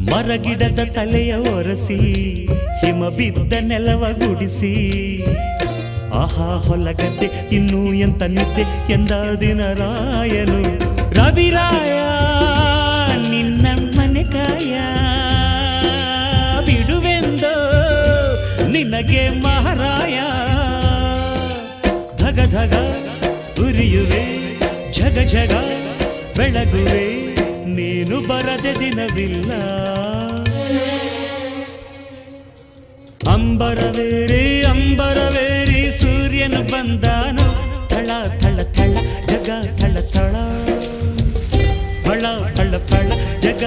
ಮರಗಿಡದ ತಲೆಯ ಒರೆಸಿ, ಹಿಮ ಬಿದ್ದ ನೆಲವ ಗುಡಿಸಿ. ಆಹಾ, ಹೊಲಗದ್ದೆ, ಇನ್ನೂ ಎಂತ ನಿದ್ದೆ ಎಂದ ದಿನ ರಾಯನು. ರವಿರಾಯ ನಿನ್ನ ಮನೆ ಕಾಯ. ಬಿಡುವೆಂದೋ ನಿನಗೆ ಮಹಾರಾಯ. ಧಗ ಧಗ ಉರಿಯುವೆ, ಝಗ ಝಗ ಬೆಳಗುವೆ, ನೀನು ಬರದೆ ದಿನವಿಲ್ಲ. ಅಂಬರವೇರಿ ಅಂಬರವೇರಿ ಸೂರ್ಯನು ಬಂದಾನು ತಳ ತಳ ತಳ ಜಗ ತಳ ತಳ ಫಳ ಫಳ ಫಳ ಜಗ